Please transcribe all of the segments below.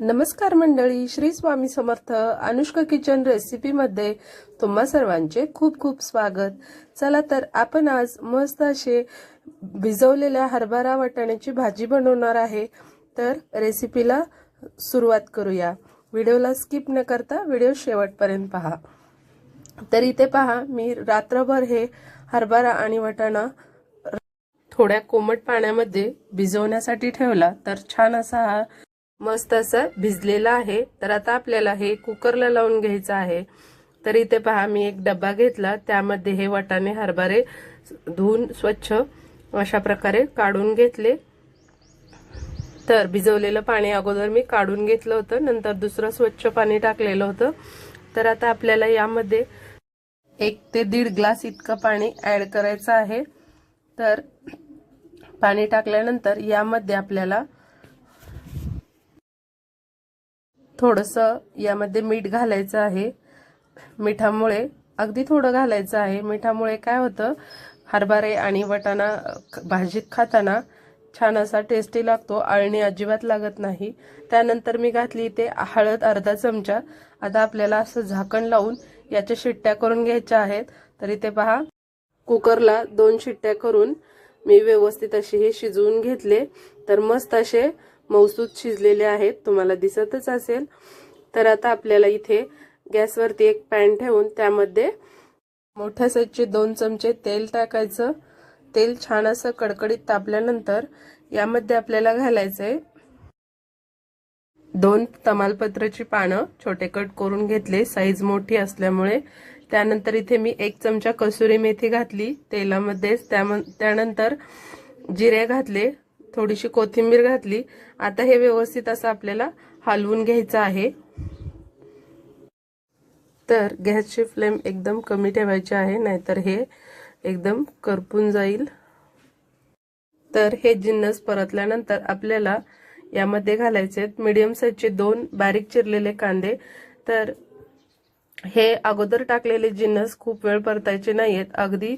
नमस्कार मंडळी श्री स्वामी समर्थ अनुष्का किचन रेसिपीमध्ये तुम्हा सर्वांचे खूप खूप स्वागत. चला तर आपण आज मस्त असे भिजवलेल्या हरभरा वाटाण्याची भाजी बनवणार आहे. तर रेसिपीला सुरुवात करूया. व्हिडिओला स्किप न करता व्हिडिओ शेवटपर्यंत पहा. तर इथे पहा मी रात्रभर हे हरभरा आणि वाटाणा थोड्या कोमट पाण्यामध्ये भिजवण्यासाठी ठेवला. तर छान असा हा मस्त असं भिजलेलं आहे. तर आता आपल्याला हे कुकरला लावून घ्यायचं आहे. तर इथे पहा मी एक डब्बा घेतला. त्यामध्ये हे वाटाणे हरभरे धुवून स्वच्छ अशा प्रकारे काढून घेतले. तर भिजवलेलं पाणी अगोदर मी काढून घेतलं होतं. नंतर दुसरं स्वच्छ पाणी टाकलेलं होतं. तर आता आपल्याला यामध्ये एक ते दीड ग्लास इतकं पाणी ऍड करायचं आहे. तर पाणी टाकल्यानंतर यामध्ये आपल्याला थोडंसं यामध्ये मीठ घालायचं आहे. मिठामुळे अगदी थोडं घालायचं आहे. मिठामुळे काय होतं? हरभरे आणि वटाणा भाजीत खाताना छान असा टेस्टी लागतो. आळणी अजिबात लागत नाही. त्यानंतर मी घातली ते हळद अर्धा चमचा. आता आपल्याला असं झाकण लावून याच्या शिट्ट्या करून घ्यायच्या आहेत. तरी ते पहा. कुकरला दोन शिट्ट्या करून मी व्यवस्थित असे हे शिजवून घेतले. तर मस्त असे मौसूद शिजलेले आहेत तुम्हाला दिसतच असेल. तर आता आपल्याला इथे गॅसवरती एक पॅन ठेवून त्यामध्ये मोठ्या साईजचे दोन चमचे तेल टाकायचं. तेल छान असं कडकडीत तापल्यानंतर यामध्ये आपल्याला घालायचंय दोन तमालपत्राची पानं छोटे कट करून घेतले. साईज मोठी असल्यामुळे त्यानंतर इथे मी एक चमचा कसुरी मेथी घातली. तेलामध्येच त्यानंतर जिरे घातले. थोडीशी कोथिंबीर घातली. आता हे व्यवस्थित असं आपल्याला हलवून घ्यायचं आहे. तर गॅसची फ्लेम एकदम कमी ठेवायची आहे नाहीतर हे एकदम करपून जाईल. तर हे जिन्नस परतल्यानंतर आपल्याला यामध्ये घालायचे मीडियम साईजचे दोन बारीक चिरलेले कांदे. तर हे अगोदर टाकलेले जिन्नस खूप वेळ परतायचे नाहीयेत. अगदी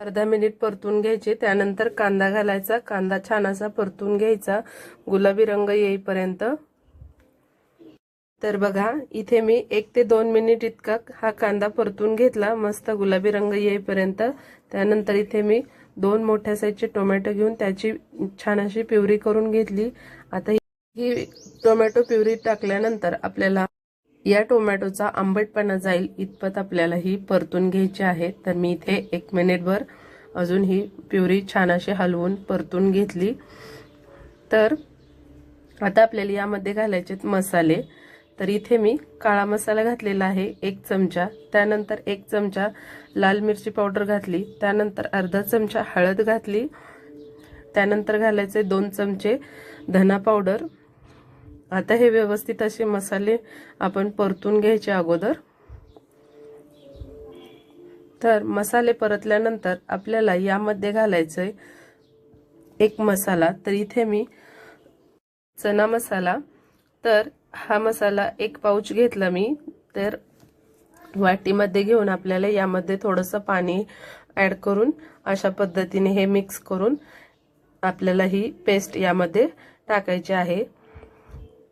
अर्धा मिनिट परतून घ्यायचे त्यानंतर कांदा घालायचा. कांदा छान असा परतून घ्यायचा. गुलाबी रंग येईपर्यंत. तर बघा इथे मी एक ते दोन मिनिट इतका हा कांदा परतून घेतला. मस्त गुलाबी रंग येईपर्यंत. त्यानंतर इथे मी दोन मोठ्या साईजचे टोमॅटो घेऊन त्याची छान अशी प्युरी करून घेतली. आता ही टोमॅटो प्युरी टाकल्यानंतर आपल्याला या टोमॅटोचा आंबटपणा जाईल इतपत आपल्याला ही परतून घ्यायची आहे. तर मी इथे एक मिनिटभर अजून ही प्युरी छान अशी हलवून परतून घेतली. तर आता आपल्याला यामध्ये घालायचे मसाले. तर इथे मी काळा मसाला घातलेला आहे एक चमचा. त्यानंतर एक चमचा लाल मिरची पावडर घातली. त्यानंतर अर्धा चमचा हळद घातली. त्यानंतर घालायचे दोन चमचे धना पावडर. आता हे व्यवस्थित असे मसाले आपण परतून घ्यायचे अगोदर. तर मसाले परतल्यानंतर आपल्याला यामध्ये घालायचंय एक मसाला. तर इथे मी चना मसाला. तर हा मसाला एक पाऊच घेतला मी. तर वाटीमध्ये घेऊन आपल्याला यामध्ये थोडंसं पाणी ॲड करून अशा पद्धतीने हे मिक्स करून आपल्याला ही पेस्ट यामध्ये टाकायची आहे.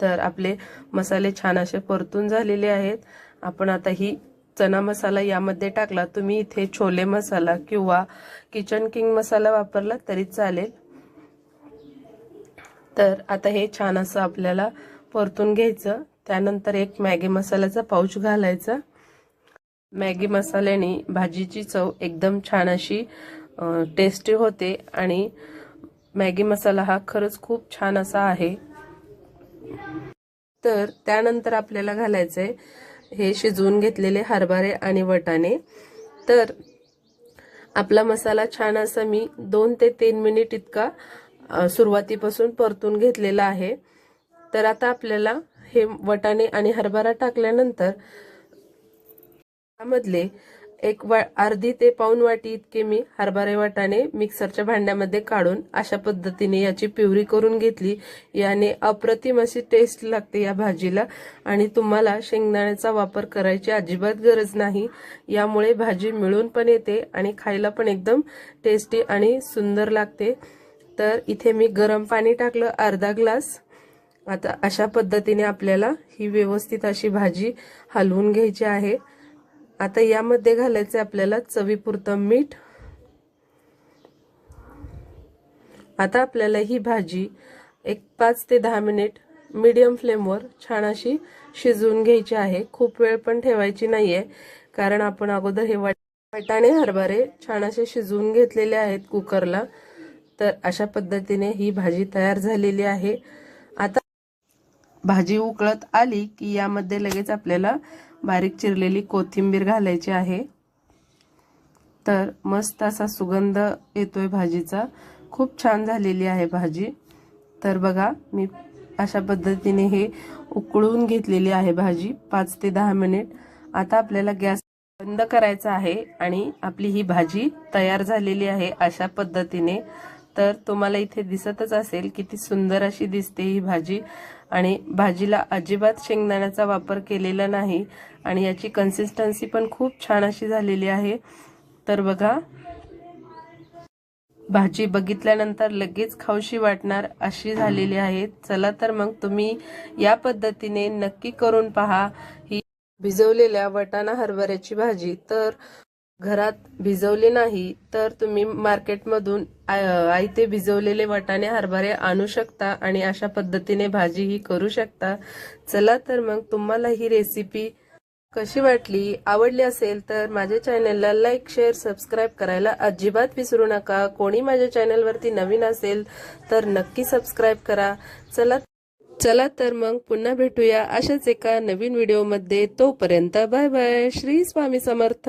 तर आपले मसाले छान असे परतून झालेले आहेत. आपण आता ही चना मसाला यामध्ये टाकला. तुम्ही इथे छोले मसाला किंवा किचन किंग मसाला वापरला तरी चालेल. तर आता हे छान असं आपल्याला परतून घ्यायचं. त्यानंतर एक मॅगी मसाल्याचा पाऊच घालायचा. मॅगी मसाल्याने भाजीची चव एकदम छान अशी टेस्टी होते आणि मॅगी मसाला हा खरंच खूप छान असा आहे. तर त्यानंतर आपल्याला घालायचंय हे शिजवून घेतलेले हरभरे आणि वटाणे. तर आपला मसाला छान असा मी दोन ते तीन मिनिट इतका सुरुवातीपासून परतून घेतलेला आहे. तर आता आपल्याला हे वटाणे आणि हरभरा टाकल्यानंतर त्यामधले एक वा अर्धी ते पाऊन वाटी इतके मी हरभरे वाटाने मिक्सरच्या भांड्यामध्ये काढून अशा पद्धतीने याची प्युरी करून घेतली. याने अप्रतिम अशी टेस्ट लागते या भाजीला. आणि तुम्हाला शेंगदाण्याचा वापर करायची अजिबात गरज नाही. यामुळे भाजी मिळून पण येते आणि खायला पण एकदम टेस्टी आणि सुंदर लागते. तर इथे मी गरम पाणी टाकलं अर्धा ग्लास. आता अशा पद्धतीने आपल्याला ही व्यवस्थित अशी भाजी हलवून घ्यायची आहे. आता यामध्ये घालायचं आपल्याला चवीपुरतं मीठ. आता आपल्याला ही भाजी एक पाच ते दहा मिनिट मीडियम फ्लेमवर छान अशी शिजवून घ्यायची आहे. खूप वेळ पण ठेवायची नाहीये कारण आपण अगोदर हे वाटाणे हरभरे छान असे शिजवून घेतलेले आहेत कुकरला तर अशा पद्धतीने ही भाजी तयार झालेली आहे. भाजी उकळत आली की यामध्ये लगेच आपल्याला बारीक चिरलेली कोथिंबीर घालायची आहे. तर मस्त असा सुगंध येतोय भाजीचा. खूप छान झालेली आहे भाजी. तर बघा मी अशा पद्धतीने हे उकळून घेतलेली आहे भाजी पाच ते दहा मिनिट. आता आपल्याला गॅस बंद करायचा आहे आणि आपली ही भाजी तयार झालेली आहे अशा पद्धतीने. तर तुम्हाला इथे दिसतच असेल किती सुंदर अशी दिसते ही भाजी. आणि भाजीला अजिबात शेंगदाण्याचा वापर केलेला नाही. आणि याची कन्सिस्टन्सी पण खूप छान अशी झालेली आहे. तर बघा भाजी बघितल्यानंतर लगेच खाऊशी वाटणार अशी झालेली आहे. चला तर मग तुम्ही या पद्धतीने नक्की करून पहा ही भिजवलेल्या वटाणा हरभऱ्याची भाजी. तर घरात भिजवले नाही तर तुम्ही मार्केटमधून आई आयते भिजवलेले वटाणे हरभरे आणू शकता आणि अशा पद्धतीने भाजी ही करू शकता. चला तर मग तुम्हाला ही रेसिपी कशी वाटली आवडली असेल तर माझ्या चॅनलला लाईक शेअर सबस्क्राईब करायला अजिबात विसरू नका. कोणी माझ्या चॅनलवरती नवीन असेल तर नक्की सबस्क्राईब करा. चला चला तर मग पुन्हा भेटूया अशाच एका नवीन व्हिडिओमध्ये तोपर्यंत बाय बाय श्री स्वामी समर्थ.